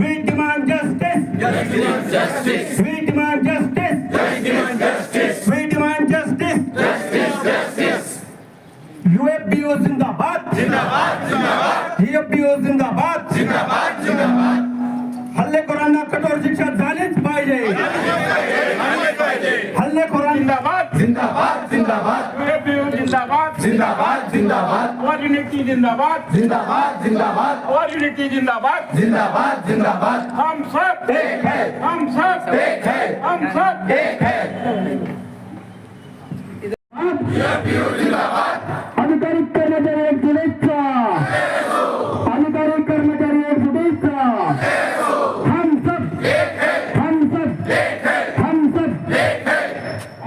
We demand justice. We demand justice. We demand justice. UFBO जिंदाबाद UFBO जिंदाबाद हल्लेखोरांना कठोर शिक्षा झालीच पाहिजे हल्लेखोरांना जिंदाबाद जिंदाबाद UFPU जिंदाबाद जिंदाबाद जिंदाबाद और युनिटी जिंदाबाद जिंदाबाद जिंदाबाद और युनिटी जिंदाबाद जिंदाबाद जिंदाबाद हम सब एक है हम सब एक है हम सब एक है अधिकारी कर्मचारी एक जुडेचा अधिकारी कर्मचारी एक जुडेचा हम सब हम सब हम सब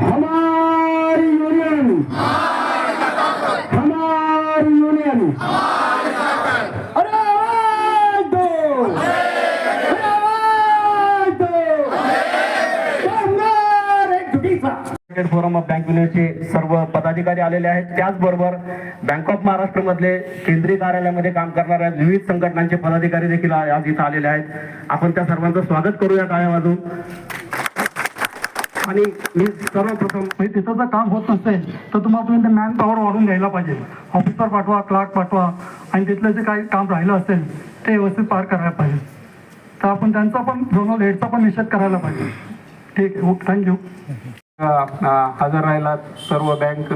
हमारी यूनियन हमारी यूनियन अरे आवाज दो अरे आवाज दो कामगार एक जुटीचा फोरम ऑफ बँक युनियनचे सर्व पदाधिकारी आलेले आहेत. त्याचबरोबर बँक ऑफ महाराष्ट्र मधले केंद्रीय कार्यालयामध्ये काम करणाऱ्या विविध संघटनांचे पदाधिकारी देखील आज इथं आलेले आहेत. आपण त्या सर्वांचं स्वागत करूया टाळ्या वाजून आणि मी सर्वप्रथम म्हणजे तिथं जर काम होत नसेल तर तुम्हाला तुम्ही ते मॅन पॉवर वाढून घ्यायला पाहिजे. ऑफिसर पाठवा क्लार्क पाठवा आणि तिथलं जे काही काम राहिलं असेल ते व्यवस्थित पार करायला पाहिजे. तर आपण त्यांचा पण झोनल हेडचा पण निषेध करायला पाहिजे. ठीक हो, आहे थँक्यू हजर राहिला सर्व bank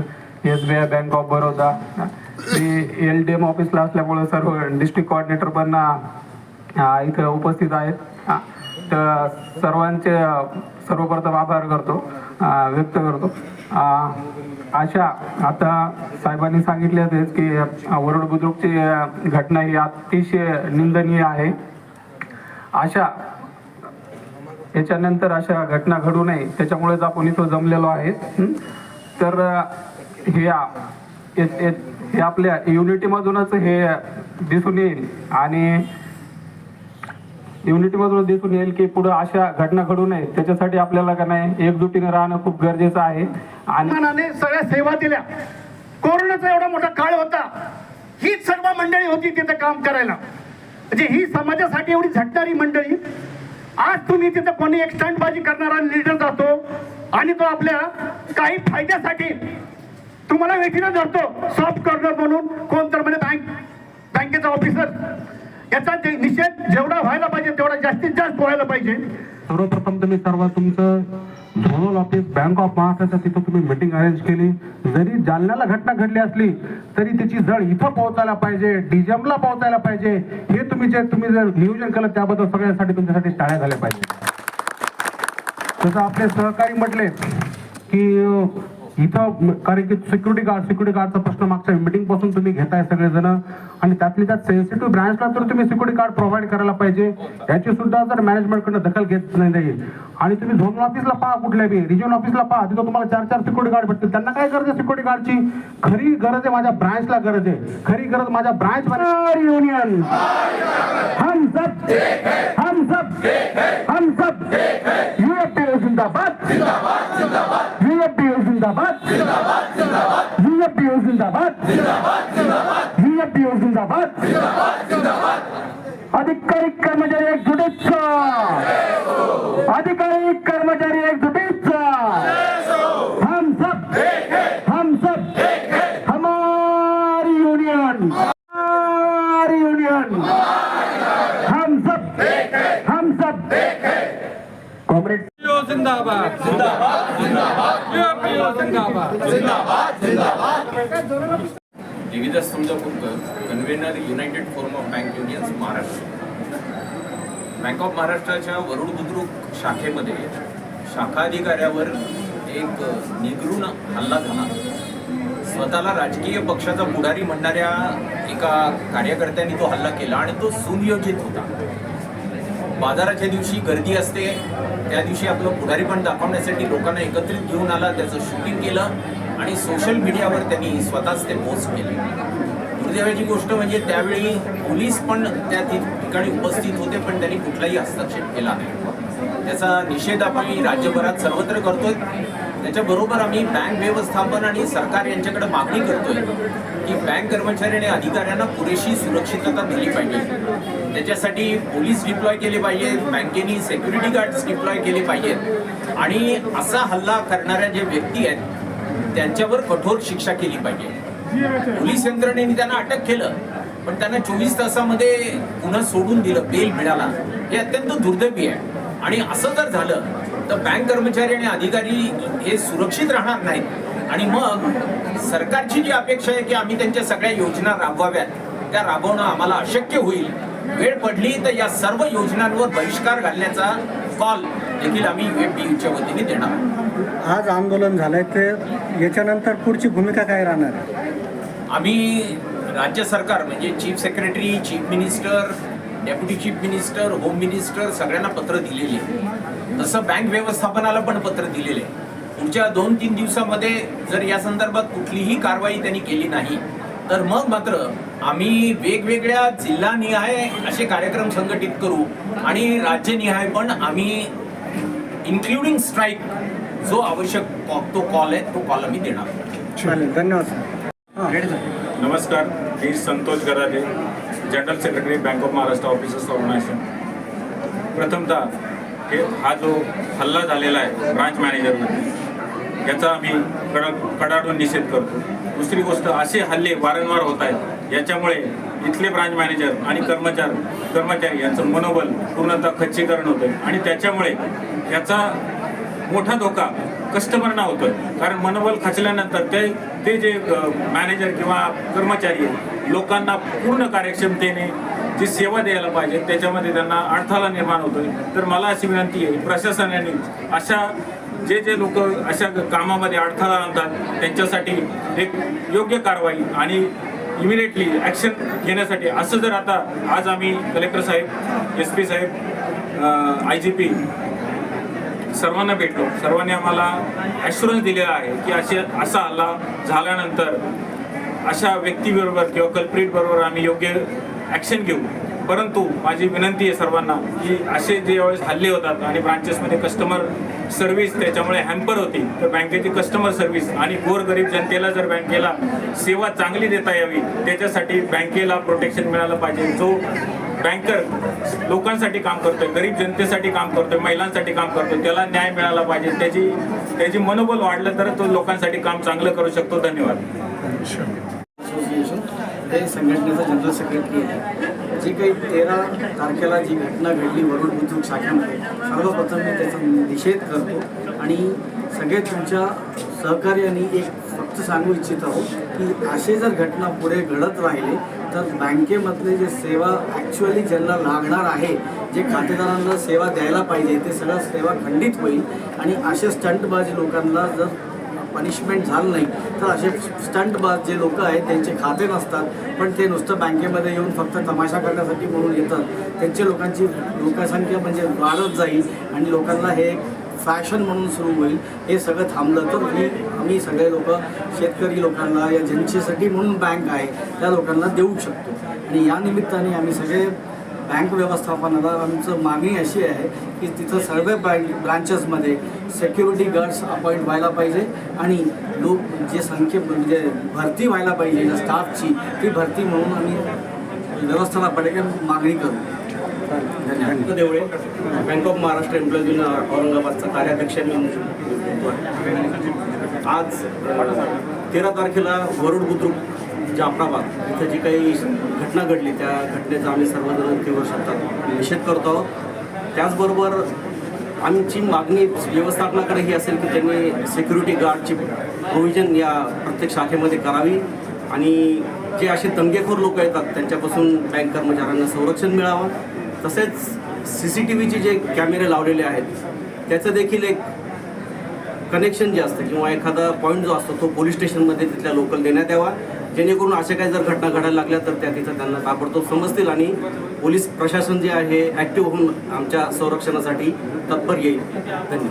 S B I bank of Baroda me L D M ऑफिसला असल्यामुळे सर्व डिस्ट्रिक्ट कोऑर्डिनेटर पण इथं उपस्थित आहेत. तर सर्वांचे सर्वप्रथम आभार करतो व्यक्त करतो. अशा आता साहेबांनी सांगितले तेच की वरुड बुद्रुकची घटना ही अतिशय निंदनीय आहे. अशा याच्यानंतर अशा घटना घडू नये त्याच्यामुळेच आपण इथं जमलेलो आहे तर ह्या हे हे- हे- आपल्या युनिटीमधूनच हे दिसून येईल आणि युनिटीमधून दिसून येईल की पुढे अशा घटना घडू नये. त्याच्यासाठी आपल्याला का नाही एकजुटीने राहणं खूप गरजेचं आहे. आणि सगळ्या सेवा दिल्या. कोरोनाचा एवढा मोठा काळ होता. हीच सर्व मंडळी होती तिथे काम करायला. म्हणजे ही समाजासाठी एवढी झटणारी मंडळी आज तुम्ही तिथं कोणी एक स्टंटबाजी करणारा लीडर जातो आणि तो आपल्या काही फायद्यासाठी तुम्हाला वेठीनं धरतो. सॉफ्ट कॉर्नर म्हणून कोण तर म्हणजे बँक बँकेचा ऑफिसर याचा जे निषेध जेवढा व्हायला पाहिजे तेवढा जास्तीत जास्त व्हायला पाहिजे. सर्वप्रथम तुम्ही सर्व तुमचं झोनल ऑफिस बँक ऑफ महाराष्ट्राच्या तिथं तुम्ही मिटिंग अरेंज केली. जरी जालन्याला घटना घडली असली तरी त्याची जड इथं पोहोचायला पाहिजे डीजमला पोहोचायला पाहिजे. हे तुम्ही जे तुम्ही जर नियोजन केलं त्याबद्दल सगळ्यांसाठी तुमच्यासाठी टाळ्या झाल्या पाहिजे. जसं आपले सहकारी म्हटले की इथं कारण की सिक्युरिटी गार्ड सिक्युरिटी गार्डचा प्रश्न मागच्या मीटिंगपासून तुम्ही घेताय सगळेजण. आणि त्यातली त्यात सेन्सिटिव्ह ब्रांचला तर तुम्ही सिक्युरिटी गार्ड प्रोव्हाइड करायला पाहिजे. याची सुद्धा जर मॅनेजमेंटकडनं दखल घेत नाही आणि तुम्ही झोनल ऑफिसला पहा कुठल्या बी रिजन ऑफिसला पहा तिथं तुम्हाला चार चार सिक्युरिटी गार्ड भेटतील. त्यांना काय गरज आहे सिक्युरिटी गार्डची खरी गरज आहे माझ्या ब्रांचला गरज आहे. खरी गरज माझ्या ब्रांच युनियन हम सब हम सब हम सब यूएफपीओ जिंदाबाद यूएफपीओ जिंदाबाद यूएफपीओ जिंदाबाद यूएफपीओ जिंदाबाद अधिकारी कर्मचारी एक जुटीचा अधिकारी कर्मचारी एक जुटीचा हम सब हम सब हमारी यूनियन हमारी यूनियन हम सब हम सब कॉमरेड जिंदाबाद. जिंदाबाद जिंदाबाद. Devidas Samjapurkar convener united forum of bank unions Maharashtra. Bank of महाराष्ट्राच्या वरुड बुद्रुक शाखेमध्ये शाखा अधिकाऱ्यावर एक निगरून हल्ला झाला. स्वतःला राजकीय पक्षाचा पुढारी म्हणणाऱ्या एका कार्यकर्त्यांनी तो हल्ला केला आणि तो सुनियोजित होता. बाजाराच्या दिवशी गर्दी असते त्या दिवशी आपलं पुढारीपण दाखवण्यासाठी लोकांना एकत्रित घेऊन आला त्याचं शूटिंग केलं आणि सोशल मीडियावर त्यांनी स्वतःच ते पोस्ट केले. दुर्दैवाची गोष्ट म्हणजे त्यावेळी पोलीस पण त्या ठिकाणी उपस्थित होते पण त्यांनी कुठलाही हस्तक्षेप केला नाही. त्याचा निषेध आपण राज्यभरात सर्वत्र करतोय. त्याच्याबरोबर आम्ही बँक व्यवस्थापन आणि सरकार यांच्याकडे मागणी करतोय की बँक कर्मचारी आणि अधिकाऱ्यांना पुरेशी सुरक्षितता दिली पाहिजे. त्याच्यासाठी पोलीस डिप्लॉय केले पाहिजेत बँकेनी सेक्युरिटी गार्ड्स डिप्लॉय केले पाहिजेत. आणि असा हल्ला करणाऱ्या जे व्यक्ती आहेत त्यांच्यावर कठोर शिक्षा केली पाहिजे. पोलीस यंत्रणेने त्यांना अटक केलं पण त्यांना चोवीस तासामध्ये पुन्हा सोडून दिलं बेल मिळाला. हे अत्यंत दुर्दैवी आहे. आणि असं जर झालं तर बँक कर्मचारी आणि अधिकारी हे सुरक्षित राहणार नाहीत. आणि मग सरकारची जी अपेक्षा आहे की आम्ही त्यांच्या सगळ्या योजना राबवाव्यात त्या राबवणं आम्हाला अशक्य होईल. वेळ पडली तर या सर्व योजनांवर बहिष्कार घालण्याचा कॉल देखील आम्ही यूएफडीच्या वतीने देणार. आज आंदोलन झालंय ते याच्यानंतर पुढची भूमिका काय राहणार? आम्ही राज्य सरकार म्हणजे chief secretary chief minister deputy chief minister home minister सगळ्यांना पत्र दिलेली आहे तसं बँक व्यवस्थापनाला पण पत्र दिलेले आहे पुढच्या दोन तीन दिवसामध्ये जर या संदर्भात कुठलीही कारवाई त्यांनी केली नाही तर मग मात्र आम्ही वेगवेगळ्या जिल्हानिहाय असे कार्यक्रम संघटित करू आणि राज्यनिहाय पण आम्ही इन्क्लुडिंग स्ट्राईक जो आवश्यक तो कॉल आहे तो कॉल आम्ही देणार. धन्यवाद सर. हां. रेडी सर नमस्कार मी Santosh Garaje general secretary bank of Maharashtra officers organisation प्रथमतः हे हा जो हल्ला झालेला आहे ब्रांच मॅनेजरमध्ये याचा आम्ही कडक कडाडून निषेध करतो. दुसरी गोष्ट असे हल्ले वारंवार होत आहेत. याच्यामुळे इथले ब्रांच मॅनेजर आणि कर्मचारी कर्मचारी यांचं मनोबल पूर्णतः खच्चीकरण होतं आणि त्याच्यामुळे याचा मोठा धोका कस्टमरना होतो कारण मनोबल खचल्यानंतर ते ते जे मॅनेजर किंवा कर्मचारी लोकांना पूर्ण कार्यक्षमतेने जी सेवा द्यायला पाहिजे त्याच्यामध्ये त्यांना अडथळा निर्माण होतोय. तर मला अशी विनंती आहे प्रशासनाने अशा जे जे लोक अशा कामामध्ये अडथळा आणतात त्यांच्यासाठी एक योग्य कारवाई आणि इमिडिएटली ॲक्शन घेण्यासाठी असं जर आता आज आम्ही कलेक्टर साहेब एस पी साहेब आय जी पी सर्वांना भेटलो. सर्वांनी आम्हाला ॲश्युरन्स दिलेला आहे की असे असा हल्ला झाल्यानंतर अशा व्यक्तीबरोबर किंवा कल्प्रीटबरोबर आम्ही योग्य ॲक्शन घेऊ. परंतु माझी विनंती आहे सर्वांना की असे जे यावेळेस हल्ले होतात आणि ब्रांचेसमध्ये कस्टमर सर्व्हिस त्याच्यामुळे हॅम्पर होती तर बँकेची कस्टमर सर्व्हिस आणि गोरगरीब जनतेला जर बँकेला सेवा चांगली देता यावी त्याच्यासाठी बँकेला प्रोटेक्शन मिळालं पाहिजे. जो बँकर लोकांसाठी काम करतोय गरीब जनतेसाठी काम करतोय महिलांसाठी काम करतोय त्याला न्याय मिळाला पाहिजे. त्याची त्याची मनोबल वाढलं तर तो लोकांसाठी काम चांगलं करू शकतो. धन्यवाद. असोसिएशन ते संघटनेचा जनरल सेक्रेटरी आहे. जी काही तेरा तारखेला जी घटना घडली वरुण बुद्रुक शाखेमध्ये सर्वप्रथम मी त्याचा निषेध करतो आणि सगळे तुमच्या सहकार्याने एक फक्त सांगू इच्छित आहोत की असे जर घटना पुढे घडत राहिले तर बँकेमधले जे सेवा ॲक्च्युअली ज्यांना लागणार आहे जे खातेदारांना सेवा द्यायला पाहिजे ते सगळं सेवा खंडित होईल. आणि असे स्टंटबाजी लोकांना जर पनिशमेंट झालं नाही. तर असे स्टंटबाज जे लोक आहेत त्यांचे खाते नसतात. पण ते नुसतं बँकेमध्ये येऊन फक्त तमाशा करण्यासाठी म्हणून येतात. त्यांची लोकांची लोकसंख्या म्हणजे वाढत जाईल आणि लोकांना हे फॅशन म्हणून सुरू होईल. हे सगळं थांबलं तर मी आम्ही सगळे लोक शेतकरी लोकांना या जनतेसाठी म्हणून बँक आहे त्या लोकांना देऊ शकतो. आणि या निमित्ताने आम्ही सगळे बँक व्यवस्थापनाला आमचं मागणी अशी आहे की तिथं सर्व बँक ब्रांचेसमध्ये सेक्युरिटी गार्ड्स अपॉइंट व्हायला पाहिजे आणि लोक जे संख्ये म्हणजे भरती व्हायला पाहिजे स्टाफची ती भरती म्हणून आम्ही व्यवस्थापनाकडे मागणी करू. धन्यवाद. Deole bank of Maharashtra employees union औरंगाबादचा कार्याध्यक्ष मी आज तेरा तारखेला वरुड बुद्रुक जाफराबाद इथं जी काही घटना घडली त्या घटनेचा आम्ही सर्वजण तीव्र शब्दात निषेध करतो आहोत. त्याचबरोबर आमची मागणी व्यवस्थापनाकडे ही असेल की त्यांनी सिक्युरिटी गार्डची प्रोव्हिजन या प्रत्येक शाखेमध्ये करावी आणि जे असे दंगेखोर लोक येतात त्यांच्यापासून बँक कर्मचाऱ्यांना संरक्षण मिळावं. तसेच सी सी टी व्हीचे जे कॅमेरे लावलेले आहेत त्याचं देखील एक कनेक्शन जे असतं किंवा एखादा पॉईंट जो असतो तो पोलीस स्टेशनमध्ये तिथल्या लोकल देण्यात यावा. जेणेकरून अशा काही जर घटना घडायला लागल्या तर त्या तिथं त्यांना ताबडतोब समजतील आणि पोलीस प्रशासन जे आहे ॲक्टिव्ह होऊन आमच्या संरक्षणासाठी तत्पर येईल. धन्यवाद.